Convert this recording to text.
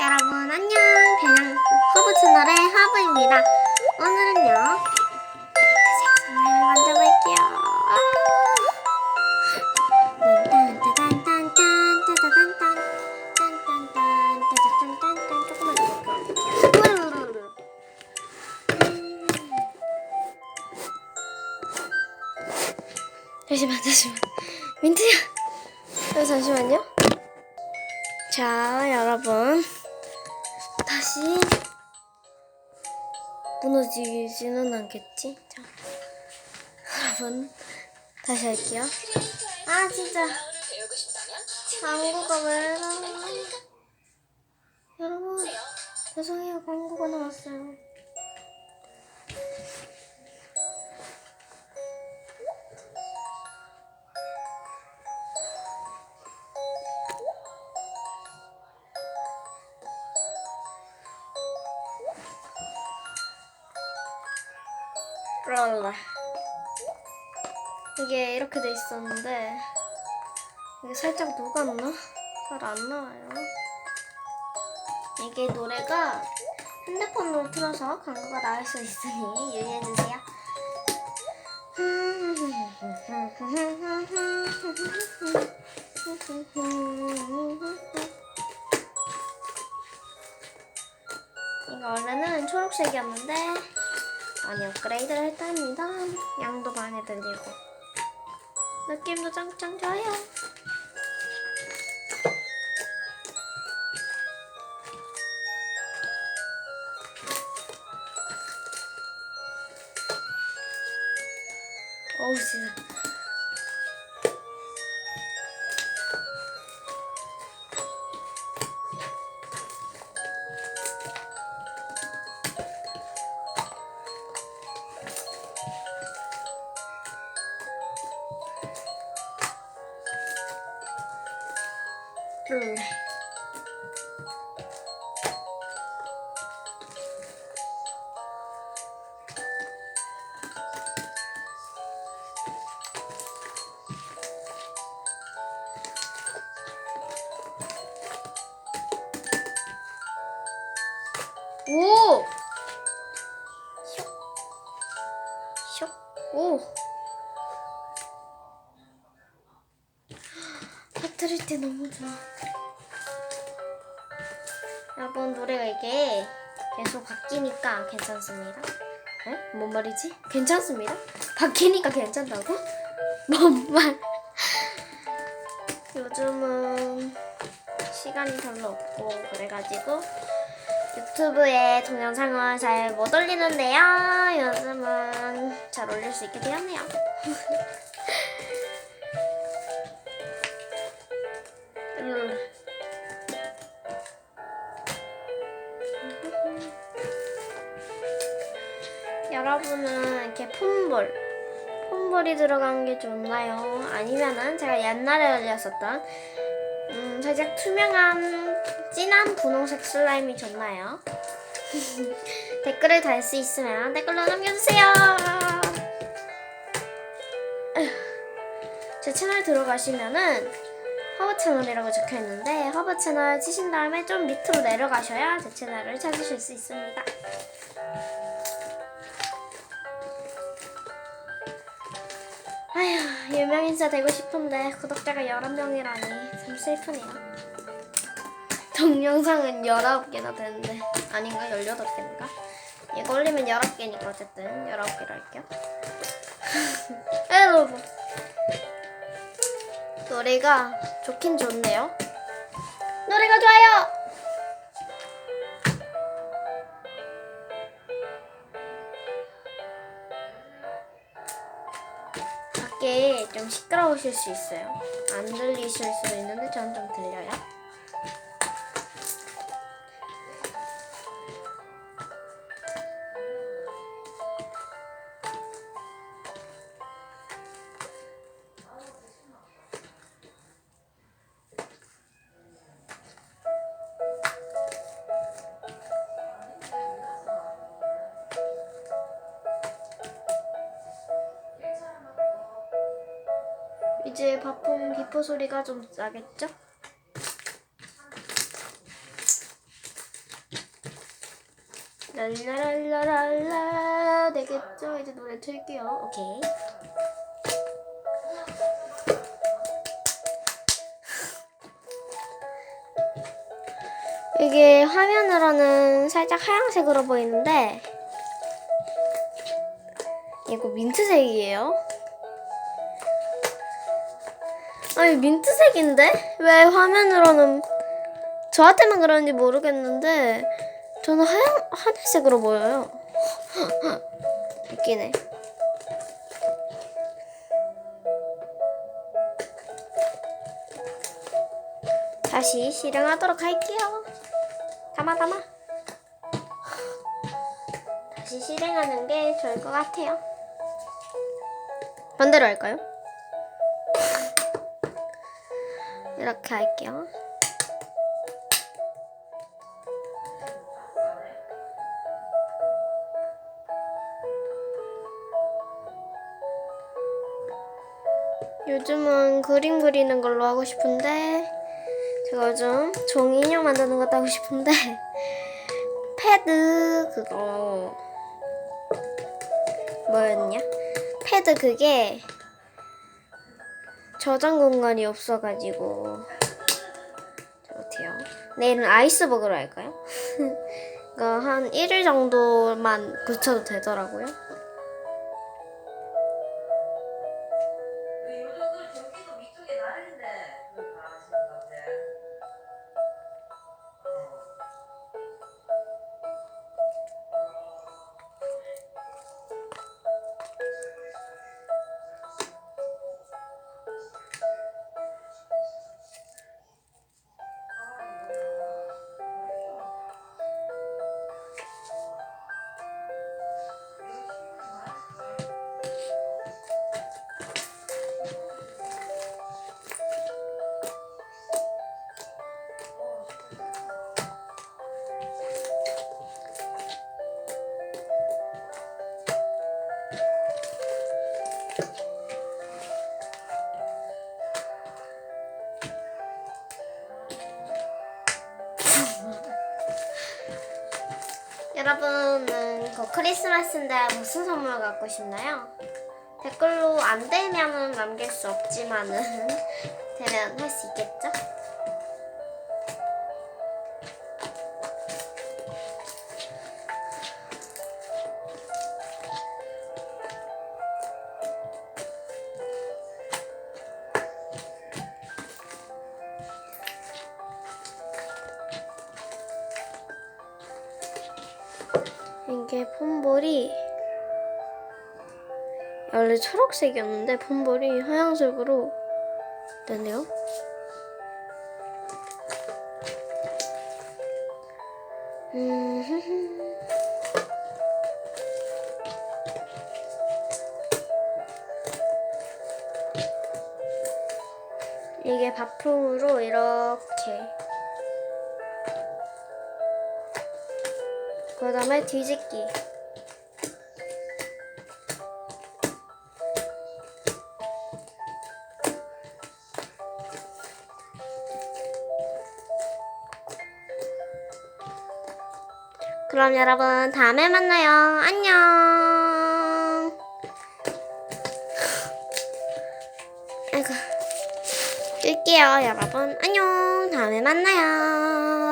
여러분 안녕. 그냥 허브 채널의 하브입니다. 오늘은요 생선을 만들어볼게요. 잠시만 잠시만 민트야 어, 잠시만요 자, 여러분. 다시 무너지지는 않겠지? 자, 여러분. 다시 할게요. 아, 진짜. 광고가 왜 나와? 여러분, 죄송해요. 광고가 나왔어요. 랄라. 이게 이렇게 돼 있었는데 이게 살짝 녹았나? 잘 안 나와요. 이게 노래가 핸드폰으로 틀어서 광고가 나올 수 있으니 유의해 주세요. 이거 원래는 초록색이었는데 많이 업그레이드를 했답니다. 양도 많이 들리고 느낌도 짱짱 좋아요. 어우 진짜 음. 오! 슉. 슉. 오! 터뜨릴 때 너무 좋아. 여러분 노래가 이게 계속 바뀌니까 괜찮습니다. 에? 뭔 말이지? 괜찮습니다. 바뀌니까 괜찮다고? 뭔 말? 요즘은 시간이 별로 없고 그래가지고 유튜브에 동영상을 잘 못 올리는데요. 요즘은 잘 올릴 수 있게 되었네요. 음. 여러분은 이렇게 폼볼, 폼볼이 들어간 게 좋나요? 아니면은 제가 옛날에 올렸었던 음, 살짝 투명한 진한 분홍색 슬라임이 좋나요? 댓글을 달 수 있으면 댓글로 남겨주세요. 제 채널 들어가시면은 허브 채널이라고 적혀 있는데 허브 채널 치신 다음에 좀 밑으로 내려가셔야 제 채널을 찾으실 수 있습니다. 아휴 유명인사 되고 싶은데 구독자가 11명이라니 참 슬프네요. 동영상은 19개나 되는데 아닌가? 18개인가? 이거 올리면 19개니까 어쨌든 19개로 할게요. 여러분 노래가 좋긴 좋네요. 노래가 좋아요. 밖에 좀 시끄러우실 수 있어요. 안 들리실 수도 있는데 저는 좀 들려요. 바쁜 비포 소리가 좀 나겠죠? 랄라랄라랄라 되겠죠? 이제 노래 틀게요. 오케이. 이게 화면으로는 살짝 하얀색으로 보이는데 이거 민트색이에요. 아니 민트색인데 왜 화면으로는 저한테만 그런지 모르겠는데 저는 하얀 하늘색으로 보여요. 웃기네. 다시 실행하도록 할게요. 담아 담아. 다시 실행하는 게 좋을 것 같아요. 반대로 할까요? 이렇게 할게요. 요즘은 그림 그리는 걸로 하고 싶은데 제가 요즘 종이 인형 만드는 것도 하고 싶은데 패드 그거 뭐였냐? 패드 그게 저장 공간이 없어가지고 저 어때요? 내일은 아이스 먹으러 할까요? 그거 한 1일 정도만 굳혀도 되더라고요. 그 크리스마스인데 무슨 선물 갖고 싶나요? 댓글로 안 되면은 남길 수 없지만은 되면 할 수 있겠죠? 폼볼이 원래 초록색이었는데 폼볼이 하얀색으로 되네요. 음, 이게 바풍으로 이렇게 그 다음에 뒤집기. 그럼 여러분 다음에 만나요. 안녕. 아이고. 끌게요 여러분. 안녕. 다음에 만나요